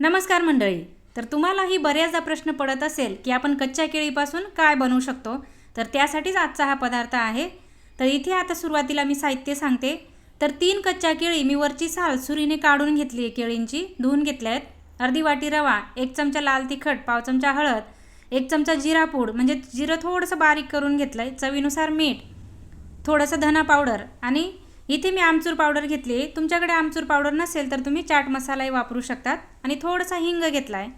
नमस्कार मंडळी. तर तुम्हालाही बऱ्याचदा प्रश्न पडत असेल की आपण कच्च्या केळीपासून काय बनवू शकतो? तर त्यासाठीच आजचा हा पदार्थ आहे. तर इथे आता सुरुवातीला मी साहित्य सांगते. तर तीन कच्च्या केळी मी वरची साल सुरीने काढून घेतली आहे केळींची. धुवून घेतल्या आहेत. अर्धी वाटी रवा एक चमचा लाल तिखट पाव चमचा हळद एक चमचा जिरा पूड म्हणजे जिरं थोडंसं बारीक करून घेतलं आहे चवीनुसार मीठ थोडंसं धना पावडर आणि इथे मी आमचूर पावडर घेतली आहे. तुमच्याकडे आमचूर पावडर नसेल तर तुम्ही चाट मसालाही वापरू शकतात. आणि थोडासा हिंग घेतला आहे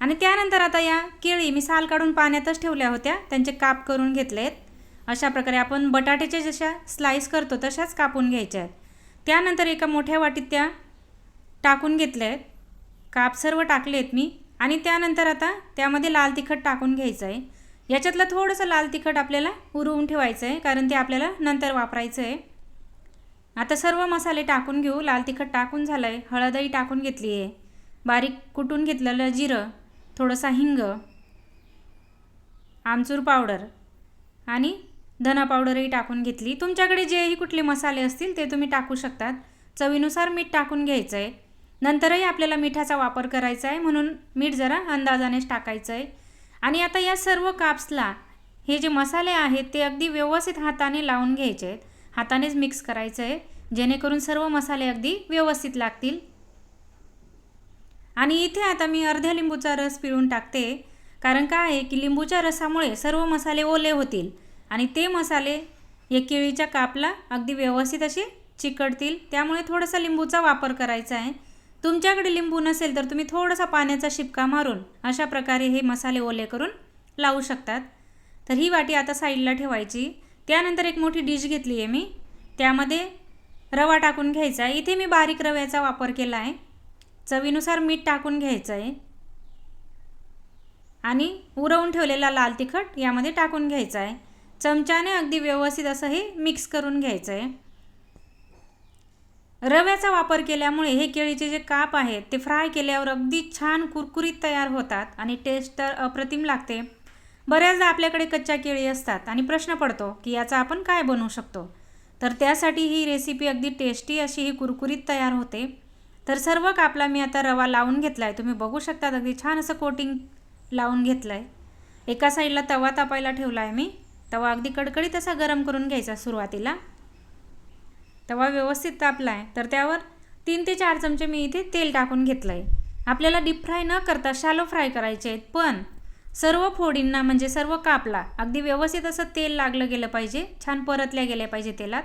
आणि त्यानंतर आता या केळी मी साल काढून पाण्यातच ठेवल्या होत्या. त्यांचे काप करून घेतले आहेत अशा प्रकारे आपण बटाट्याच्या जशा स्लाईस करतो तशाच कापून घ्यायच्या आहेत. त्यानंतर एका मोठ्या वाटीत त्या टाकून घेतल्या आहेत काप सर्व टाकले आहेत मी. आणि त्यानंतर आता त्यामध्ये लाल तिखट टाकून घ्यायचं आहे याच्यातलं थोडंसं लाल तिखट आपल्याला उरवून ठेवायचं आहे कारण ते आपल्याला नंतर वापरायचं आहे आता सर्व मसाले टाकून घेऊ. लाल तिखट टाकून झालं आहे हळदही टाकून घेतली आहे बारीक कुटून घेतलेलं जिरं थोडंसा हिंग आमचूर पावडर आणि धना पावडरही टाकून घेतली. तुमच्याकडे जेही कुठले मसाले असतील ते तुम्ही टाकू शकतात. चवीनुसार मीठ टाकून घ्यायचं आहे नंतरही आपल्याला मिठाचा वापर करायचा आहे म्हणून मीठ जरा अंदाजानेच टाकायचं आहे आणि आता या सर्व काप्सला हे जे मसाले आहेत ते अगदी व्यवस्थित हाताने लावून घ्यायचे आहेत हातानेच मिक्स करायचं आहे जेणेकरून सर्व मसाले अगदी व्यवस्थित लागतील. आणि इथे आता मी अर्ध्या लिंबूचा रस पिळून टाकते. कारण काय आहे की लिंबूच्या रसामुळे सर्व मसाले ओले होतील. आणि ते मसाले या केळीच्या कापला अगदी व्यवस्थित असे चिकटतील. त्यामुळे थोडासा लिंबूचा वापर करायचा आहे. तुमच्याकडे लिंबू नसेल तर तुम्ही थोडासा पाण्याचा शिपका मारून अशा प्रकारे हे मसाले ओले करून लावू शकतात. तर ही वाटी आता साईडला ठेवायची. त्यानंतर एक मोठी डिश घेतली आहे मी. त्यामध्ये रवा टाकून घ्यायचा आहे. इथे मी बारीक रव्याचा वापर केला आहे. चवीनुसार मीठ टाकून घ्यायचं आहे. आणि उरवून ठेवलेला लाल तिखट यामध्ये टाकून घ्यायचं आहे. चमच्याने अगदी व्यवस्थित असं हे मिक्स करून घ्यायचं आहे. रव्याचा वापर केल्यामुळे हे केळीचे जे काप आहेत ते फ्राय केल्यावर अगदी छान कुरकुरीत तयार होतात आणि टेस्ट तर अप्रतिम लागते. बऱ्याचदा आपल्याकडे कच्च्या केळी असतात आणि प्रश्न पडतो की याचा आपण काय बनवू शकतो? तर त्यासाठी ही रेसिपी अगदी टेस्टी अशी ही कुरकुरीत तयार होते. तर सर्व कापला मी आता रवा लावून घेतला आहे तुम्ही बघू शकता अगदी छान असं कोटिंग लावून घेतलं आहे एका साईडला तवा तापायला ठेवला आहे मी. तवा अगदी कडकडीत असा गरम करून घ्यायचा सुरुवातीला. तवा व्यवस्थित तापला आहे तर त्यावर तीन ते चार चमचे मी इथे तेल टाकून घेतलं आहे आपल्याला डीप फ्राय न करता शॅलो फ्राय करायचे आहेत पण सर्व फोडींना म्हणजे सर्व कापला अगदी व्यवस्थित असं तेल लागलं गेलं पाहिजे छान परतल्या गेल्या पाहिजे तेलात.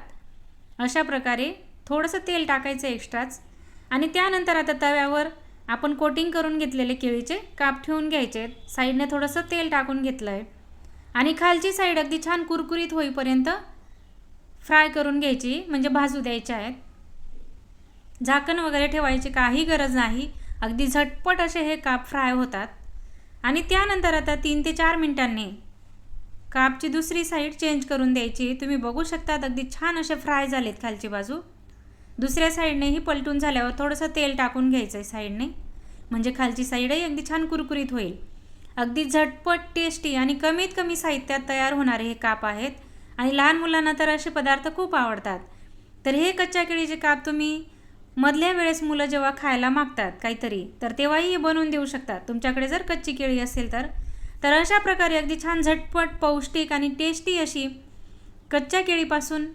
अशा प्रकारे थोडंसं तेल टाकायचं एक्स्ट्राच आणि त्यानंतर आता तव्यावर आपण कोटिंग करून घेतलेले केळीचे काप ठेवून घ्यायचे. आहेत साईडने थोडंसं तेल टाकून घेतलं आहे आणि खालची साईड अगदी छान कुरकुरीत होईपर्यंत फ्राय करून घ्यायची म्हणजे भाजू द्यायच्या आहेत. झाकण वगैरे ठेवायची काही गरज नाही. अगदी झटपट असे हे काप फ्राय होतात. आणि त्यानंतर आता तीन ते चार मिनटांनी कापची दुसरी साईड चेंज करून द्यायची. तुम्ही बघू शकतात अगदी छान असे फ्राय झालेत खालची बाजू. दुसऱ्या साईडनेही पलटून झाल्यावर थोडंसं तेल टाकून घ्यायचं आहे साईडने म्हणजे खालची साईडही अगदी छान कुरकुरीत होईल. अगदी झटपट टेस्टी आणि कमीत कमी साहित्यात तयार होणारे हे काप आहेत. आणि लहान मुलांना तर असे पदार्थ खूप आवडतात. तर हे कच्च्या केळीचे काप तुम्ही मधल्या वेळेस मुलं जेव्हा खायला मागतात काहीतरी तर तेव्हाही हे बनवून देऊ शकतात. तुमच्याकडे जर कच्ची केळी असेल तर तर अशा प्रकारे अगदी छान झटपट पौष्टिक आणि टेस्टी अशी कच्च्या केळीपासून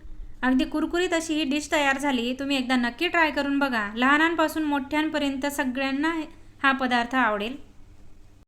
अगदी कुरकुरीत अशी ही डिश तयार झाली. तुम्ही एकदा नक्की ट्राय करून बघा. लहानांपासून मोठ्यांपर्यंत सगळ्यांना हा पदार्थ आवडेल.